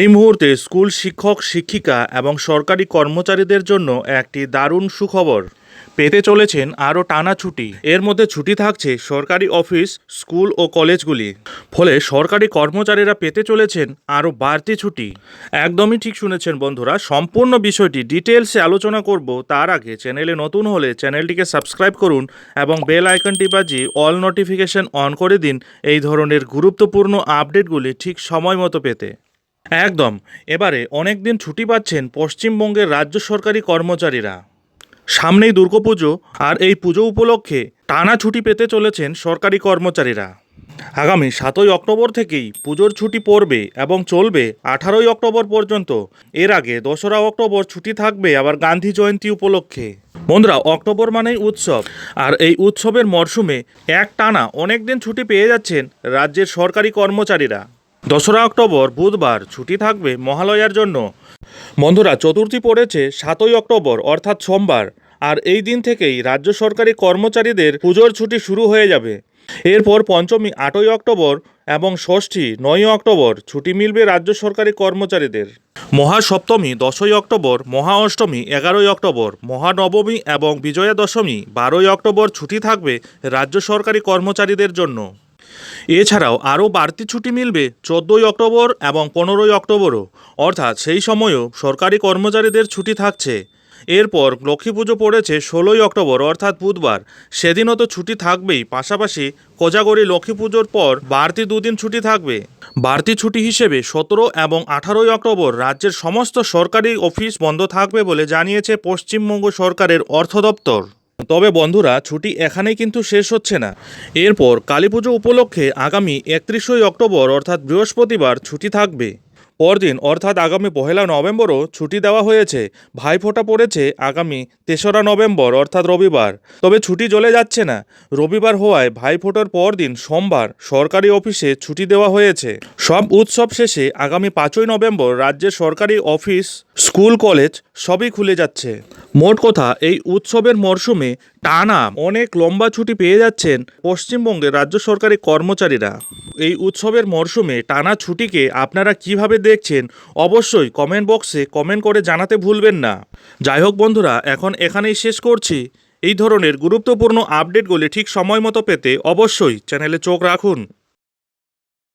এই মুহূর্তে স্কুল শিক্ষক, শিক্ষিকা এবং সরকারি কর্মচারীদের জন্য একটি দারুণ সুখবর। পেতে চলেছেন আরও টানা ছুটি। এর মধ্যে ছুটি থাকছে সরকারি অফিস, স্কুল ও কলেজগুলি। ফলে সরকারি কর্মচারীরা পেতে চলেছেন আরও বাড়তি ছুটি। একদমই ঠিক শুনেছেন বন্ধুরা, সম্পূর্ণ বিষয়টি ডিটেলসে আলোচনা করব। তার আগে চ্যানেলে নতুন হলে চ্যানেলটিকে সাবস্ক্রাইব করুন এবং বেল আইকনটি বাজিয়ে অল নোটিফিকেশন অন করে দিন এই ধরনের গুরুত্বপূর্ণ আপডেটগুলি ঠিক সময় মতো পেতে। একদম। এবারে অনেক দিন ছুটি পাচ্ছেন পশ্চিমবঙ্গের রাজ্য সরকারি কর্মচারীরা। সামনেই দুর্গাপুজো আর এই পুজো উপলক্ষে টানা ছুটি পেতে চলেছেন সরকারি কর্মচারীরা। আগামী সাতই অক্টোবর থেকেই পুজোর ছুটি পড়বে এবং চলবে আঠারোই অক্টোবর পর্যন্ত। এর আগে দোসরা অক্টোবর ছুটি থাকবে আবার গান্ধী জয়ন্তী উপলক্ষে। বন্ধুরা, অক্টোবর মানেই উৎসব। আর এই উৎসবের মরশুমে এক টানা অনেক দিন ছুটি পেয়ে যাচ্ছেন রাজ্যের সরকারি কর্মচারীরা। দোসরা অক্টোবর বুধবার ছুটি থাকবে মহালয়ার জন্য। বন্ধুরা, চতুর্থী পড়েছে সাতই অক্টোবর, অর্থাৎ সোমবার, আর এই দিন থেকেই রাজ্য সরকারি কর্মচারীদের পুজোর ছুটি শুরু হয়ে যাবে। এরপর পঞ্চমী আটই অক্টোবর এবং ষষ্ঠী নয়ই অক্টোবর ছুটি মিলবে রাজ্য সরকারি কর্মচারীদের। মহাসপ্তমী দশই অক্টোবর, মহা অষ্টমী এগারোই অক্টোবর মহানবমী এবং বিজয়া দশমী বারোই অক্টোবর ছুটি থাকবে রাজ্য সরকারি কর্মচারীদের জন্য। এছাড়াও আরও বাড়তি ছুটি মিলবে চোদ্দোই অক্টোবর এবং পনেরোই অক্টোবরও। অর্থাৎ সেই সময়ও সরকারি কর্মচারীদের ছুটি থাকছে। এরপর লক্ষ্মী পুজো পড়েছে ষোলোই অক্টোবর, অর্থাৎ বুধবার। সেদিনও তো ছুটি থাকবেই, পাশাপাশি কোজাগরি লক্ষ্মী পুজোর পর বাড়তি দুদিন ছুটি থাকবে। বাড়তি ছুটি হিসেবে সতেরো এবং আঠারোই অক্টোবর রাজ্যের সমস্ত সরকারি অফিস বন্ধ থাকবে বলে জানিয়েছে পশ্চিমবঙ্গ সরকারের অর্থ দপ্তর। তবে বন্ধুরা, ছুটি এখানেই কিন্তু শেষ হচ্ছে না। এরপর কালী পুজো উপলক্ষে আগামী একত্রিশই অক্টোবর, অর্থাৎ বৃহস্পতিবার, ছুটি থাকবে। পরদিন, অর্থাৎ আগামী পহেলা নভেম্বরও ছুটি দেওয়া হয়েছে। ভাইফোঁটা পড়েছে আগামী তেসরা নভেম্বর, অর্থাৎ রবিবার। তবে ছুটি চলে যাচ্ছে না। রবিবার হওয়ায় ভাইফোঁটার পরদিন সোমবার সরকারি অফিসে ছুটি দেওয়া হয়েছে। সব উৎসব শেষে আগামী পাঁচই নভেম্বর রাজ্যের সরকারি অফিস, স্কুল, কলেজ সবই খুলে যাচ্ছে। মোট কথা, এই উৎসবের মরশুমে টানা অনেক লম্বা ছুটি পেয়ে যাচ্ছেন পশ্চিমবঙ্গের রাজ্য সরকারি কর্মচারীরা। এই উৎসবের মরশুমে টানা ছুটিকে আপনারা কীভাবে দেখছেন, অবশ্যই কমেন্ট বক্সে কমেন্ট করে জানাতে ভুলবেন না। যাই হোক বন্ধুরা, এখন এখানেই শেষ করছি। এই ধরনের গুরুত্বপূর্ণ আপডেটগুলি ঠিক সময় মতো পেতে অবশ্যই চ্যানেলে চোখ রাখুন।